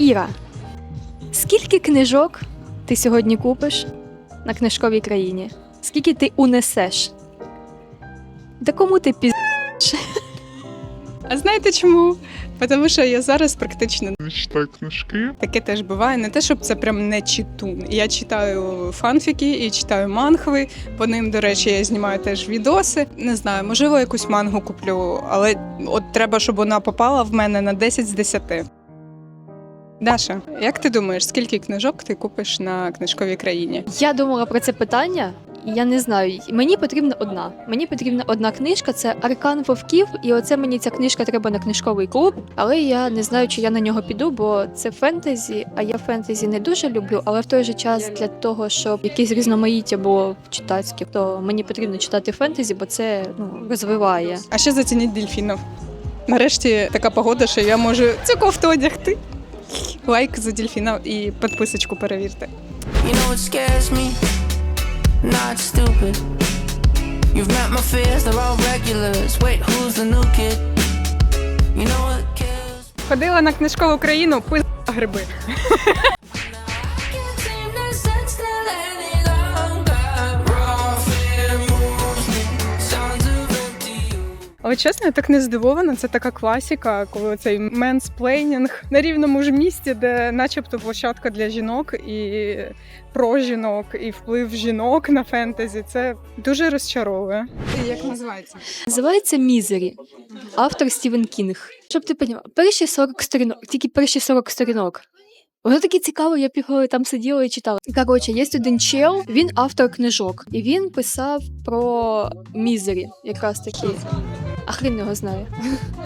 Іра, скільки книжок ти сьогодні купиш на книжковій країні? Скільки ти унесеш? Да кому ти піз... А знаєте чому? Тому що я зараз практично читаю книжки. таке теж буває. Не те, щоб це прям не читун. Я читаю фанфіки і читаю мангви. По ним, до речі, я знімаю теж відоси. Не знаю, можливо, якусь мангу куплю, але от треба, щоб вона попала в мене на 10 з 10. Даша, як ти думаєш, скільки книжок ти купиш на книжковій країні? Я думала про це питання, і я не знаю. Мені потрібна одна. Мені потрібна одна книжка це Аркан Вовків, і оце мені ця книжка треба на книжковий клуб. Але я не знаю, чи я на нього піду, бо це фентезі, а я фентезі не дуже люблю. Але в той же час для того, щоб якесь різноманіття було в читацьке, то мені потрібно читати фентезі, бо це ну розвиває. А ще зацініть дельфінів. Нарешті така погода, що я можу цю кофту одягти. Лайк за дельфінів і підписочку перевірте. You know what scares me? Not stupid. You've met my fears, they're all regulars. Wait, who's the new kid? You know what kills? Ходила на книжкову країну, пи гриби. Але чесно, я так не здивована. Це така класіка, коли цей менсплейнінг на рівному ж місці, де начебто площадка для жінок і про жінок, і вплив жінок на фентезі. Це дуже розчаровує. Як називається? Називається Мізері, автор Стівен Кінг. Щоб ти поняла, перші 40 сторінок, тільки перші 40 сторінок. Воно таке цікаво, я пігою там сиділа і читала. Коротше, є один чел, він автор книжок, і він писав про Мізері, якраз такі. А хрін його знає.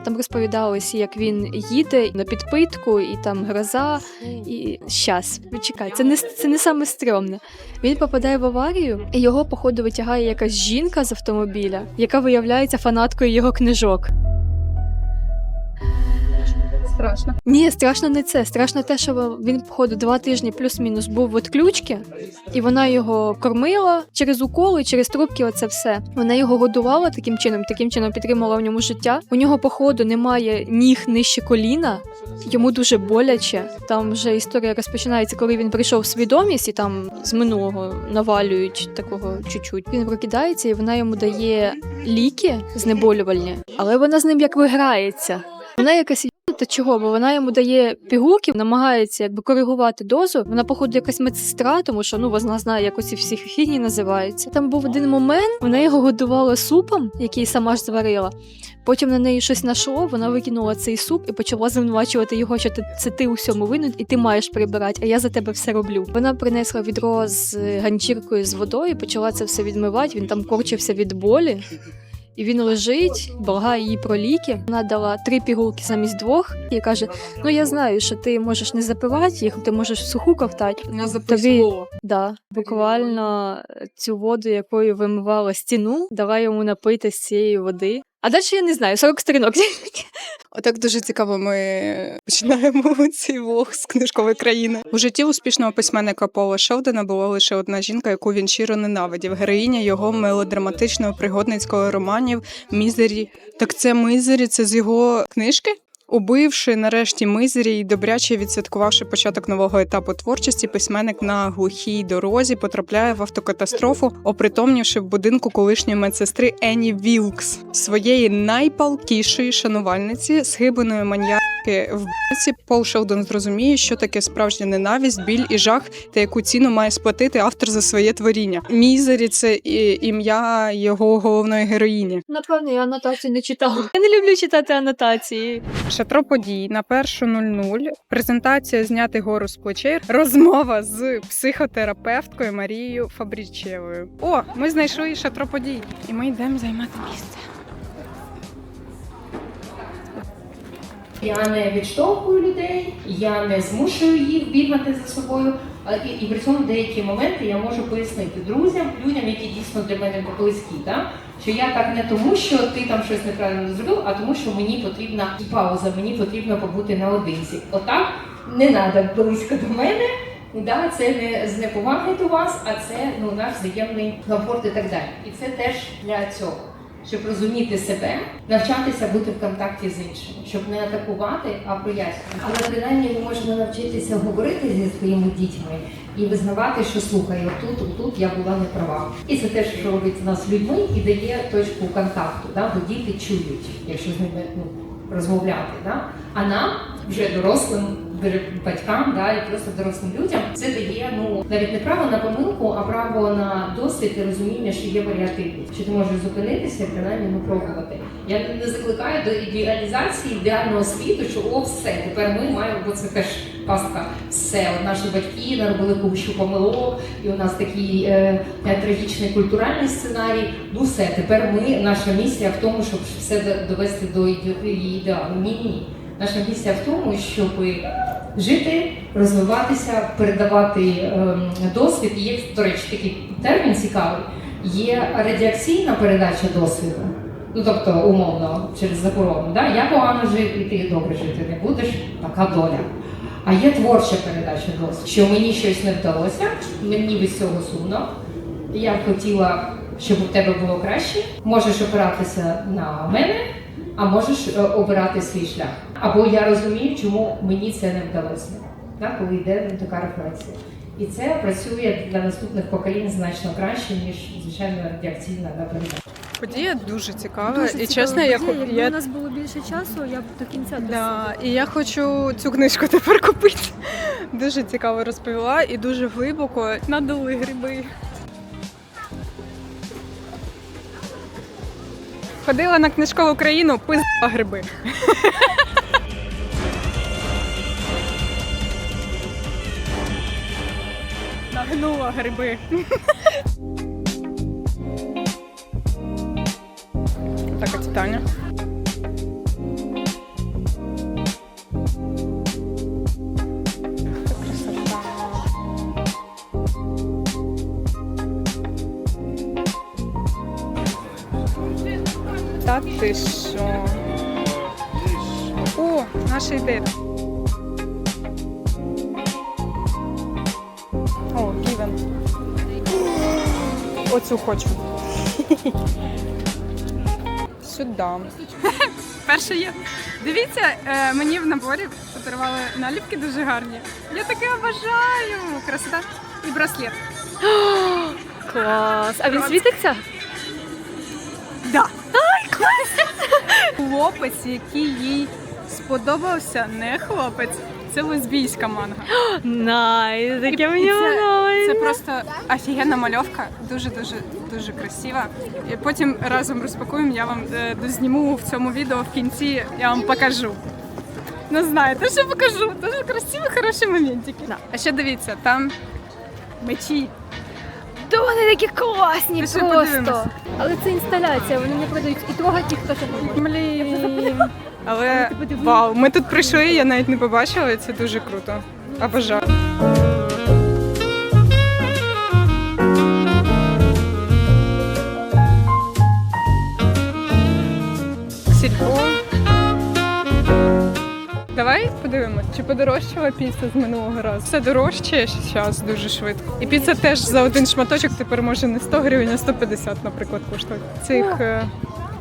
Там розповідалось, як він їде на підпитку, і там гроза, і щас, відчекай, це не це не саме стрьомне. Він попадає в аварію, і його, походу, витягає якась жінка з автомобіля, яка виявляється фанаткою його книжок. Страшно. Ні, страшно не це. Страшно те, що він, походу, два тижні плюс-мінус був в отключці, і вона його кормила через уколи, через трубки. Оце все. Вона його годувала таким чином, таким чином підтримувала в ньому життя. У нього, походу, немає ніг нижче коліна. Йому дуже боляче. Там вже історія розпочинається, коли він прийшов в свідомість, і там з минулого навалюють такого чуть-чуть. Він прокидається, і вона йому дає ліки знеболювальні, але вона з ним як виграється. Вона якась та чого? Бо вона йому дає пігулки, намагається якби коригувати дозу. Вона, походу, якась медсестра, тому що ну вона знає, як оці всі фігні називаються. Там був один момент, вона його годувала супом, який сама ж зварила. Потім на неї щось нашло, вона викинула цей суп і почала звинувачувати його, що ти це ти у всьому винен, і ти маєш прибирати, а я за тебе все роблю. Вона принесла відро з ганчіркою з водою, почала це все відмивати. Він там корчився від болі. І він лежить, благає її про ліки. Вона дала три пігулки замість двох і каже: Ну я знаю, що ти можеш не запивати їх, ти можеш суху ковтати. Вона Тобі да, буквально цю воду, якою вимивала стіну, дала йому напити з цієї води. А далі я не знаю, 40 сторінок. Отак дуже цікаво. Ми починаємо цей влог з книжкової країни. У житті успішного письменника Пола Шелдена була лише одна жінка, яку він щиро ненавидів. Героїня його мелодраматичного пригодницького романів Мізері. Так це Мізері, це з його книжки? Убивши нарешті мизері і добряче відсвяткувавши початок нового етапу творчості, письменник на глухій дорозі потрапляє в автокатастрофу, опритомнівши в будинку колишньої медсестри Ені Вілкс, своєї найпалкішої шанувальниці, схибленої маньяки в бці. Пол Шелдон зрозуміє, що таке справжня ненависть, біль і жах, та яку ціну має сплатити автор за своє творіння. Мізері це ім'я його головної героїні. Напевно, я анотації не читала. Я не люблю читати анотації. Шатро подій на першу 00, презентація зняти гору з плечей, розмова з психотерапевткою Марією Фабрічевою. О, ми знайшли шатро подій, і ми йдемо займати місце. Я не відштовхую людей, я не змушую їх бігати за собою. І, і при цьому деякі моменти я можу пояснити друзям, людям, які дійсно для мене близькі, да? що я так не тому, що ти там щось неправильно зробив, а тому, що мені потрібна пауза, мені потрібно побути наодинці. Отак не треба близько до мене. Да, це не з неповаги до вас, а це ну наш взаємний комфорт і так далі. І це теж для цього. Щоб розуміти себе, навчатися бути в контакті з іншими, щоб не атакувати, а прояснювати. Але принаймні ми навчитися говорити зі своїми дітьми і визнавати, що слухай, отут, отут я була не права. І це те, що робить нас людьми і дає точку контакту, да? бо діти чують, якщо з ними ну, розмовляти. Да? А нам, вже дорослим батькам, да, і просто дорослим людям, це дає ну навіть не право на помилку, а право на досвід і розуміння, що є варіативність, що ти можеш зупинитися і принаймні ну, пробувати. Я не- закликаю до ідеалізації ідеального світу, що о, все, тепер ми маємо, бо це теж пастка. Все, от наші батьки наробили кучу помилок, і у нас такий е, е, трагічний культуральний сценарій. Ну все, тепер ми, наша місія в тому, щоб все до- довести до іде- ідеалу. Ні, ні. Наша місія в тому, щоб жити, розвиватися, передавати ем, досвід. Є, до речі, такий термін цікавий. Є радіаційна передача досвіду. Ну, тобто, умовно, через заборону. Да? Я погано жив, і ти добре жити не будеш, така доля. А є творча передача досвіду, що мені щось не вдалося, мені від цього сумно. Я хотіла, щоб у тебе було краще. Можеш опиратися на мене, а можеш е, обирати свій шлях. Або я розумію, чому мені це не вдалося, да? коли йде така рефлексія. І це працює для наступних поколінь значно краще, ніж звичайно радіаційна да, передача. Подія дуже цікава. Дуже і цікава чесно, я, Якби я у нас було більше часу, я б до кінця Да, і я хочу цю книжку тепер купити. Дуже цікаво розповіла і дуже глибоко надали гриби. Ходила на книжкову країну, пизла гриби. Нагнула гриби. Таке Таня. О, наша. О, гівен. Оцю хочу. Сюди. Перше є. Дивіться, е, мені в наборі подарували наліпки дуже гарні. Я таке обожаю. Красота і браслет. Клас. А він світиться? Да. Хлопець, який їй сподобався, не хлопець. Це лесбійська манга. Найс, таке мені це, це просто офігенна мальовка, дуже дуже дуже красива. І потім разом розпакуємо. Я вам е, дозніму в цьому відео в кінці. Я вам покажу. Ну знаєте, що покажу. Дуже красиві, хороші моментики. Да. А ще дивіться, там мечі. Да вони такі класні просто. подивимось. Але це інсталяція, вони не продають і трогати їх теж не можна. Блін. Але вау, ми тут прийшли, я навіть не побачила, і це дуже круто. Обожаю. Сільпо. Давай подивимось, чи подорожчала піца з минулого разу. Все дорожче зараз дуже швидко. І піца теж за один шматочок тепер може не 100 гривень, а 150, наприклад, коштує. Цих е,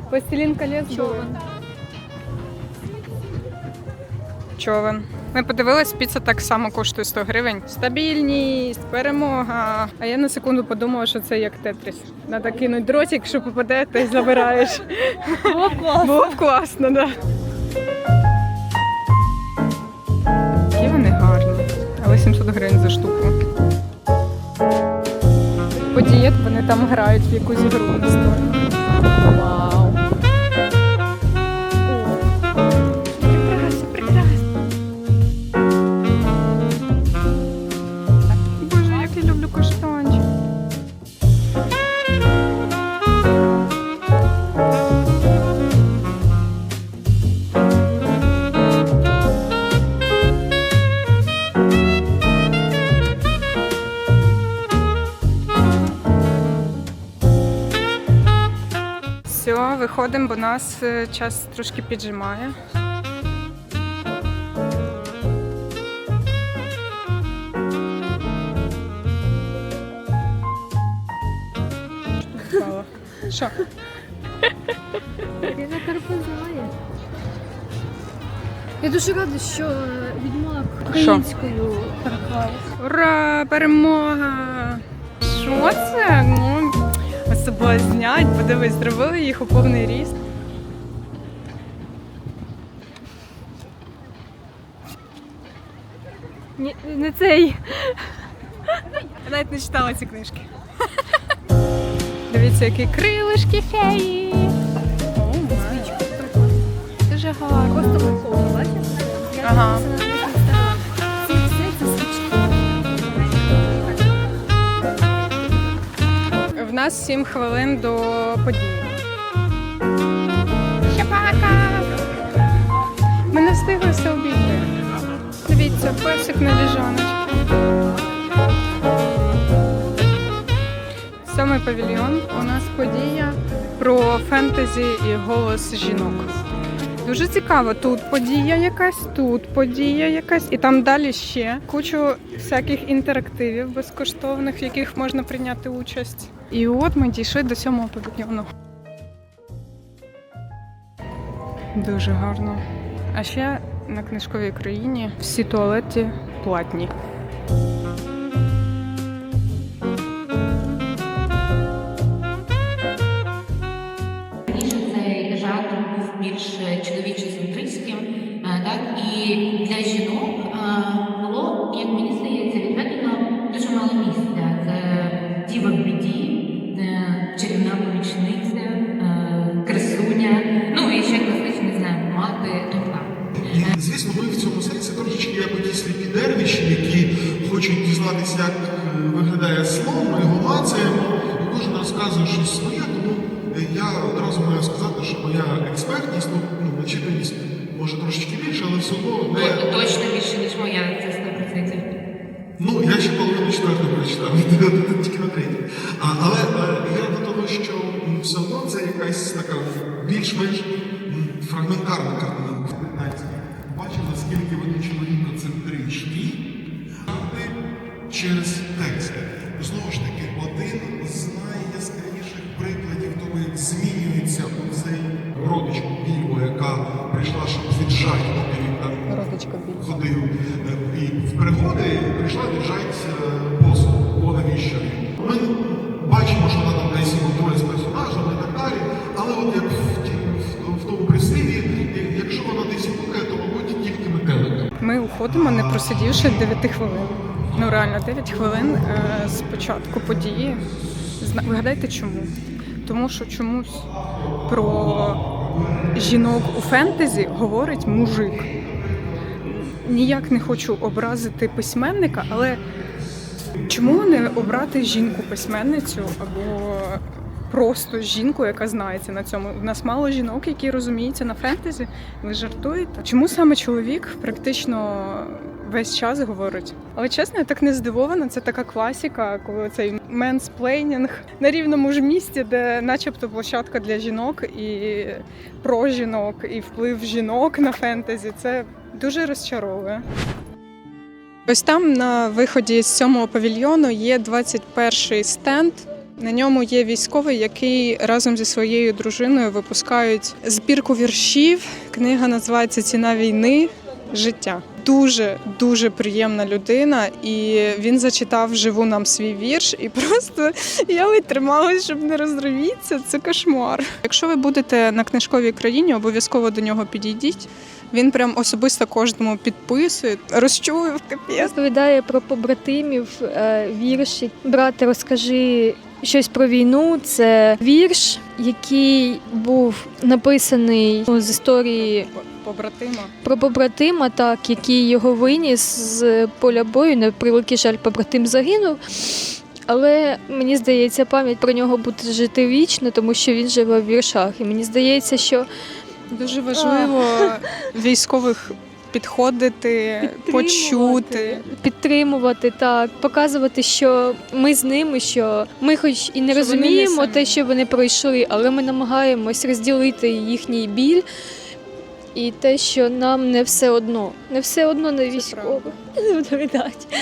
пластилін колес були. Човен. Ми подивились, піца так само коштує 100 гривень. Стабільність, перемога. А я на секунду подумала, що це як тетріс. Надо кинуть дротик, що попаде, ти забираєш. Було б класно. Було б класно, да. Які вони гарні. Але 700 гривень за штуку. Подієт вони там грають в якусь гру. Вау. ходимо, бо нас е, час трошки піджимає. Що? Я на карпозає. Я дуже рада, що е, відмовила українською переклала. Ура! Перемога! Що це? Ну, соблазнять, подивись, зробили їх у повний ріст. Ні, не цей. Я навіть не читала ці книжки. Дивіться, які крилишки феї. Дуже гарно. Просто прикол. Ага. В нас 7 хвилин до події. Щепака! Ми не встигли все обійти. Дивіться, песик на ліжаночці. Сьомий павільйон. У нас подія про фентезі і голос жінок. Дуже цікаво. Тут подія якась, тут подія якась, і там далі ще кучу всяких інтерактивів безкоштовних, в яких можна прийняти участь. І от ми дійшли до сьомого павільйону. Дуже гарно. А ще на книжковій країні всі туалети платні. Раніше цей жанр чоловічо-центристським, е, так і для жінок помічниця, е, красуня, ну і ще класично, не знаю, мати, донька. І, звісно, ми в цьому сенсі трошечки як оті сліпі дервіші, які хочуть дізнатися, як е, виглядає слово, його мацаємо, і кожен розказує щось своє, тому е, я одразу маю сказати, що моя експертність, ну, ну начитаність може трошечки більше, але все одно О, не. Точно більше, ніж моя, це 100%. Ну, я ще половину четвертого прочитав, тільки на третій. Але що все одно це якась така більш-менш фрагментарна картина. Бачив, наскільки вони чоловікоцентричні через тексти. Знову ж таки, один з найяскравіших прикладів того, як змінюється оцей родич Більбо, яка прийшла, щоб віджати, ходив метелика. Не просидівши 9 хвилин. Ну реально 9 хвилин е, з початку події. Вигадайте чому? Тому що чомусь про жінок у фентезі говорить мужик. Ніяк не хочу образити письменника, але чому не обрати жінку-письменницю або просто жінку, яка знається на цьому? У нас мало жінок, які розуміються на фентезі. Ви жартуєте? Чому саме чоловік практично весь час говорить? Але чесно, я так не здивована. Це така класіка, коли цей менсплейнінг на рівному ж місці, де начебто площадка для жінок і про жінок, і вплив жінок на фентезі. Це дуже розчаровує. Ось там на виході з сьомого павільйону є 21-й стенд. На ньому є військовий, який разом зі своєю дружиною випускають збірку віршів. Книга називається Ціна війни. Життя дуже дуже приємна людина, і він зачитав живу нам свій вірш, і просто я ледь трималась, щоб не розривітися. Це кошмар. Якщо ви будете на книжковій країні, обов'язково до нього підійдіть. Він прям особисто кожному підписує, розчулив капець. Розповідає про побратимів е, вірші. Брате, розкажи щось про війну. Це вірш, який був написаний ну, з історії Побратима. про побратима, так, який його виніс з поля бою. На превеликий жаль, побратим загинув. Але мені здається, пам'ять про нього буде жити вічно, тому що він живе в віршах. І мені здається, що Дуже важливо військових підходити, почути. підтримувати, так, показувати, що ми з ними, що ми, хоч і не Що розуміємо не те, що вони пройшли, але ми намагаємось розділити їхній біль і те, що нам не все одно. Не все одно на військових.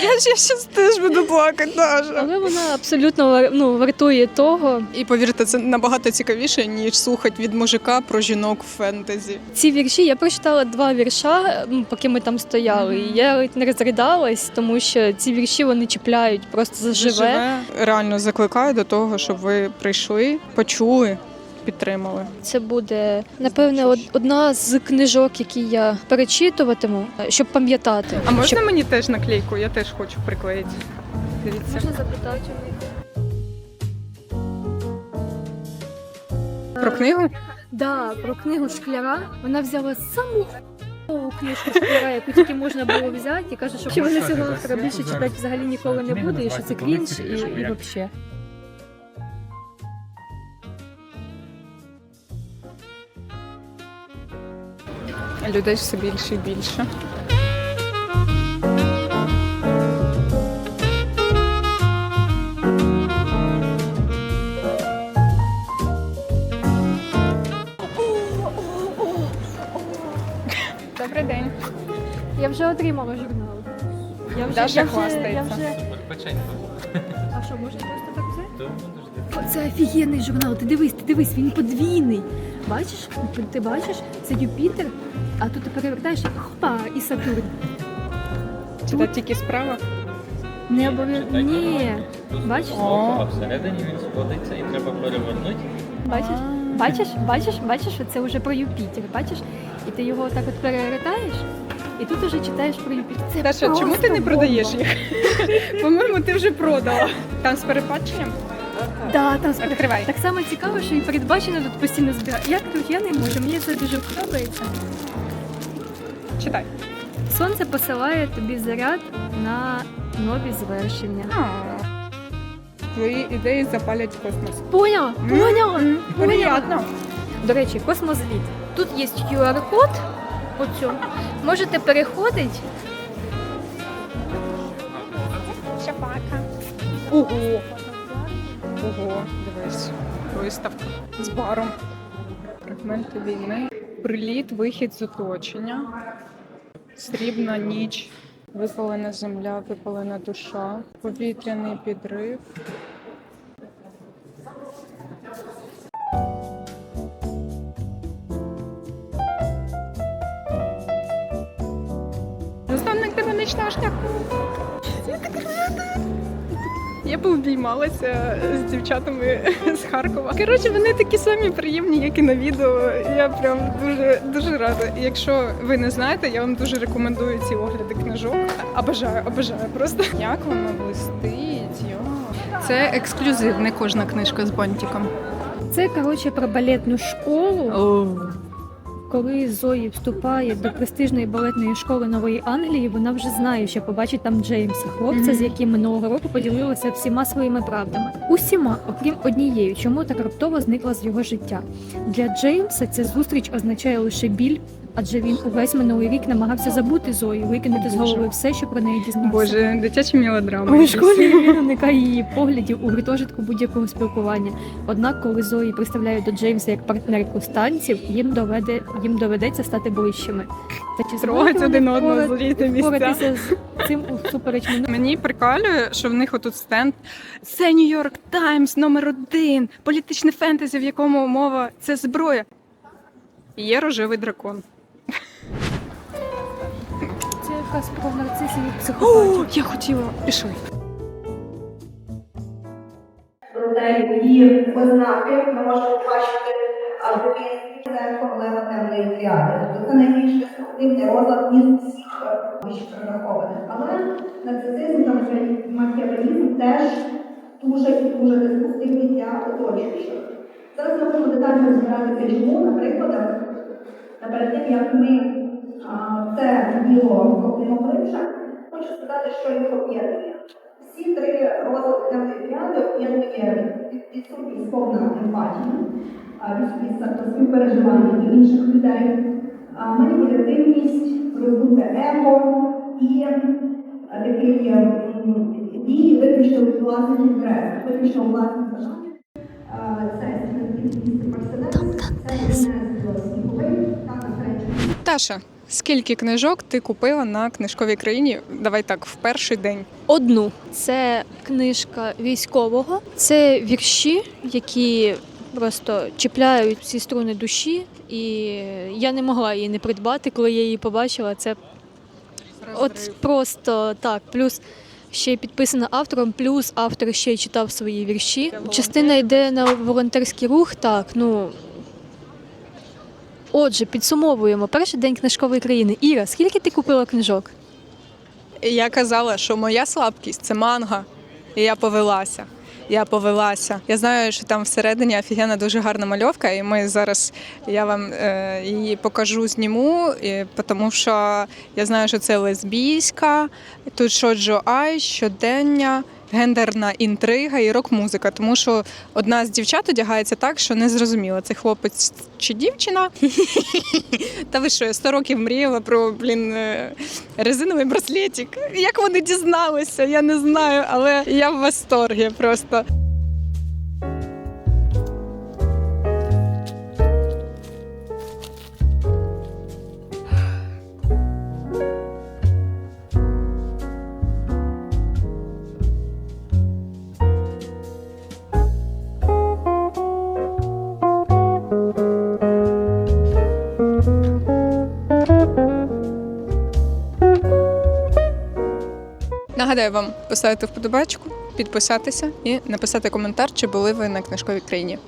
Я зараз теж буду плакати, Даша. Але вона абсолютно вар- ну, вартує того. І повірте, це набагато цікавіше, ніж слухати від мужика про жінок в фентезі. Ці вірші я прочитала два вірша, м, поки ми там стояли. І я ледь не розридалась, тому що ці вірші вони чіпляють просто заживе. Реально закликаю до того, щоб ви прийшли, почули, підтримали. Це буде напевне одна з книжок, які я перечитуватиму, е, щоб пам'ятати. А можна Щоб... мені теж наклейку? Я теж хочу приклеїти. Дивіться. можна запитати у них? Про книгу? Да, про книгу шкляра. Вона взяла саму книжку шкляра, яку тільки можна було взяти, і каже, що вона цього більше читати взагалі ніколи не буде, і що це крінж, і, і взагалі. Людей все більше і більше. Добрий день. Я вже отримала журнал. Я вже, Даша я вже, я хвастається. вже... А що, можна просто так взяти? О, Це офігенний журнал. Ти дивись, ти дивись, він подвійний. Бачиш? Ти бачиш? Це Юпітер, а тут ти перевертаєш і хопа, і Сатурн. Читати тільки справа. Не обов'язково. Ні. Бачиш? О. А всередині він сходиться і треба перевернути. Бачиш? Бачиш, бачиш, бачиш, що це вже про Юпітер. Бачиш? І ти його так от перевертаєш, і тут уже читаєш про Юпітер. Це Даша, чому ти не продаєш їх? По-моєму, ти вже продала. Там з передбаченням? Да, там справді. Відкривай. Так само цікаво, що і передбачено тут постійно збирає. Як тут я не можу, мені це дуже подобається. Читай. Сонце посилає тобі заряд на нові звершення. Твої ідеї запалять космос. Поняла? Поняла? Поняла? До речі, космозліт. Тут є QR-код. Оцю. Можете переходити. Чапака. Ого. Ого, дивись. Виставка з баром. Фрагменти війни. Приліт, вихід з оточення. Срібна ніч. Випалена земля, випалена душа. Повітряний підрив. Наставник тебе нічного шляху. Я пообіймалася з дівчатами з Харкова. Коротше, вони такі самі приємні, як і на відео. Я прям дуже дуже рада. Якщо ви не знаєте, я вам дуже рекомендую ці огляди книжок. Обожаю, обожаю просто. Як воно блистить. йо. Це ексклюзив, не кожна книжка з бантиком. Це коротше про балетну школу. Коли Зої вступає до престижної балетної школи Нової Англії, вона вже знає, що побачить там Джеймса, хлопця, з яким минулого року поділилася всіма своїми правдами. Усіма, окрім однієї, чому так раптово зникла з його життя. Для Джеймса ця зустріч означає лише біль, адже він увесь минулий рік намагався забути Зою, викинути з голови все, що про неї дізнався. Боже, дитячі мелодрами. У школі він уникає її поглядів у гуртожитку будь-якого спілкування. Однак, коли Зої представляють до Джеймса як партнерку станців, їм доведе їм доведеться стати ближчими. Та чи Трогать один одного з різних місця. з цим всупереч минулому? Мені прикалює, що в них отут стенд. Це Нью-Йорк Таймс номер один. Політичне фентезі, в якому мова це зброя. Є рожевий дракон. Це про нарцисів і психопатів. О, я хотіла. Пішли. проте її ознаки ми можемо бачити а, це проблема темної тріади. Тобто це найбільш деструктивний розлад із всіх вище. Але нарцисизм та макіавелізм теж дуже і дуже деструктивні для оточуючих. Зараз ми будемо детально розбиратися, чому, наприклад, та перед тим, як ми це діло копнемо глибше, хочу сказати, що їх об'єднує. Всі три розлади тріади об'єднує відсутність повна емпатії, а, відсутність співпереживання до інших людей, маніпулятивність, роздуте его і а, такий м, дії виключно власних інтересах, виключно власних бажаннях. А, Це Таша, скільки книжок ти купила на книжковій країні? Давай так, в перший день. Одну це книжка військового, це вірші, які просто чіпляють всі струни душі, і я не могла її не придбати, коли я її побачила. Це от просто так. Плюс ще підписана автором, плюс автор ще й читав свої вірші. Частина йде на волонтерський рух. Так, ну. Отже, підсумовуємо перший день книжкової країни. Іра, скільки ти купила книжок? Я казала, що моя слабкість це манга. І я повелася. Я повелася. Я знаю, що там всередині офігенна дуже гарна мальовка, і ми зараз я вам е, її покажу, зніму, і, тому що я знаю, що це лесбійська, тут шоджо ай, щодення, гендерна інтрига і рок-музика. Тому що одна з дівчат одягається так, що не зрозуміло, це хлопець чи дівчина. Та ви що, я 100 років мріяла про блін е, резиновий браслетик. Як вони дізналися, я не знаю, але я в восторгі просто. Нагадаю вам поставити вподобачку, підписатися і написати коментар, чи були ви на книжковій країні.